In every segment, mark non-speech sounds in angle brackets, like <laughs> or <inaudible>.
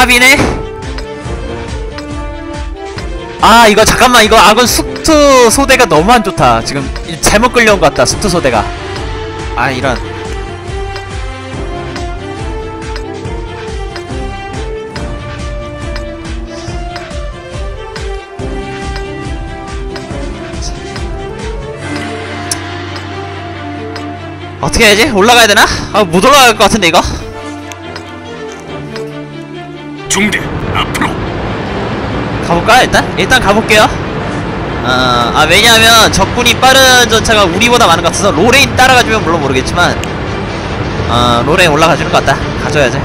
합이네 아 이거 잠깐만 이거 아군 숙투 소대가 너무 안 좋다 지금 잘못 끌려온 것 같다 숙투 소대가 아 이런 어떻게 해야지? 올라가야 되나? 아, 못 올라갈 것 같은데 이거? 중대 앞으로. 가볼까 일단? 일단 가볼게요. 어, 아 왜냐하면 적군이 빠른 전차가 우리보다 많은 것 같아서 로레인 따라가주면 물론 모르겠지만 어 로레인 올라가주는 것 같다. 가져야지.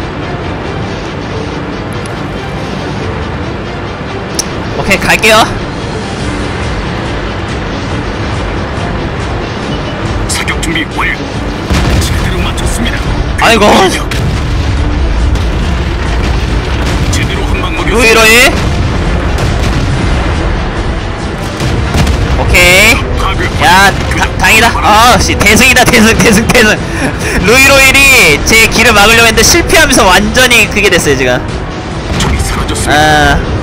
오케이 갈게요. 사격 준비 완료. 제대로 맞췄습니다. 아이고. 루이로이? 오케이. 야 다, 다행이다. 아씨 대승이다 대승 대승 대승. <laughs> 루이로일이 제 길을 막으려고 했는데 실패하면서 완전히 그게 됐어요 사라졌습니다. 아.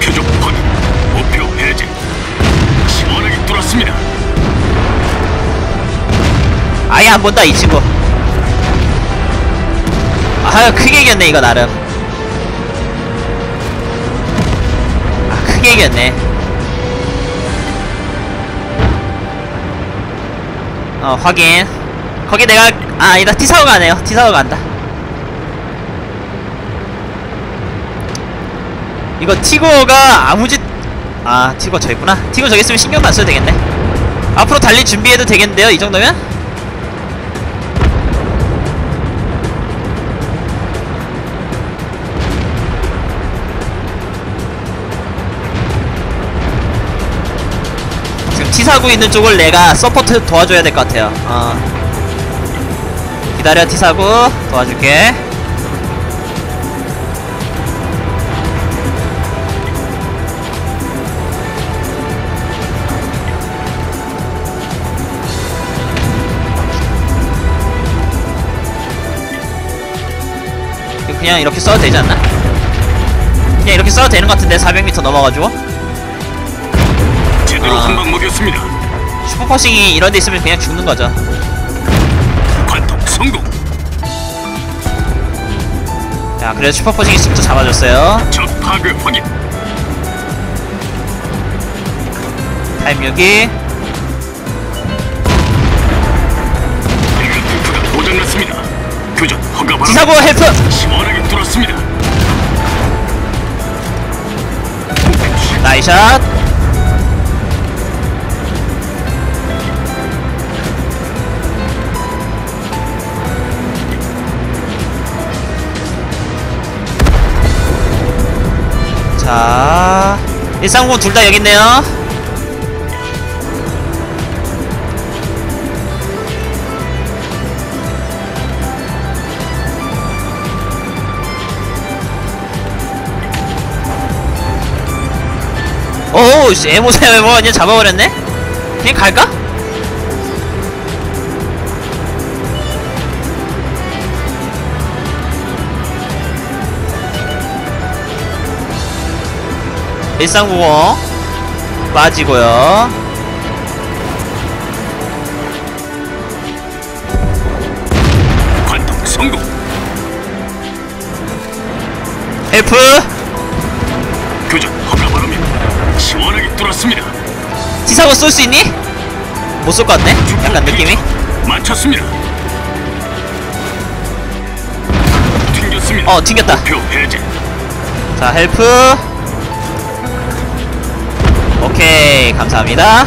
표적 뚫었습니다. 아예 안 본다 이 친구. 아 크게 이겼네 이거 나름. 아 크게 이겼네. 어 확인. 거기 내가 아 아니다 티사오가 가네요. 티사오가 간다. 이거 티고가 아무짓 아 티고 저 있구나. 티고 저기 있으면 신경도 안 써도 되겠네. 앞으로 달릴 준비해도 되겠는데요? 이 정도면? 지금 T사구 있는 쪽을 내가 서포트 도와줘야 될 것 같아요. 어. 기다려 T사구 도와줄게 그냥 이렇게 써도 되지 않나? 그냥 이렇게 써도 되는 것 같은데 400m 넘어가지고? 제대로 아. 한방 먹였습니다. 슈퍼퍼싱이 이런 데 있으면 그냥 죽는 거죠. 관통 성공. 자 그래도 슈퍼퍼싱이 쑥도 잡아줬어요. 적 파괴 확인. 타임 여기. 지사고 헬프 뚫었습니다. 나이샷. 자 130 둘 다 여기 있네요 씨 에모세 뭐 그냥 잡아버렸네? 그냥 갈까? 일상구공 빠지고요. 관통 성공. 헬프? 교전 허가 바랍니다 시원하게 뚫었습니다. 티사고 쏠 수 있니? 못 쏠 것 같네? 약간 느낌이? 맞췄습니다. 튕겼습니다. 어 튕겼다. 표 해제. 자 헬프. 오케이 감사합니다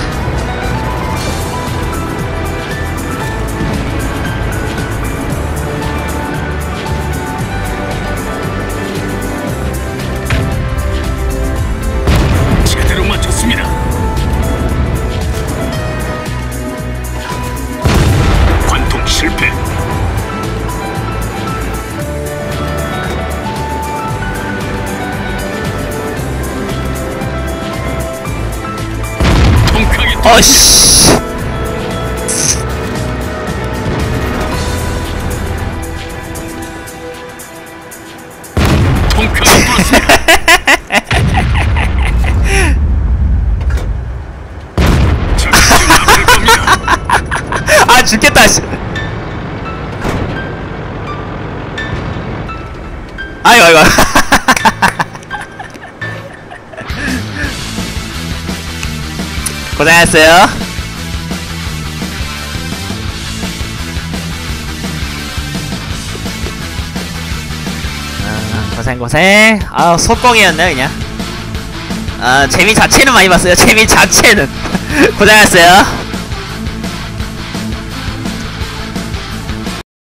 겁니다. <laughs> 아 죽겠다 씨. 아이고 아이고 <laughs> 고생하셨어요. 아, 고생 고생. 아 속공이었네 그냥. 아 재미 자체는 많이 봤어요. 재미 자체는. <laughs> 고생하셨어요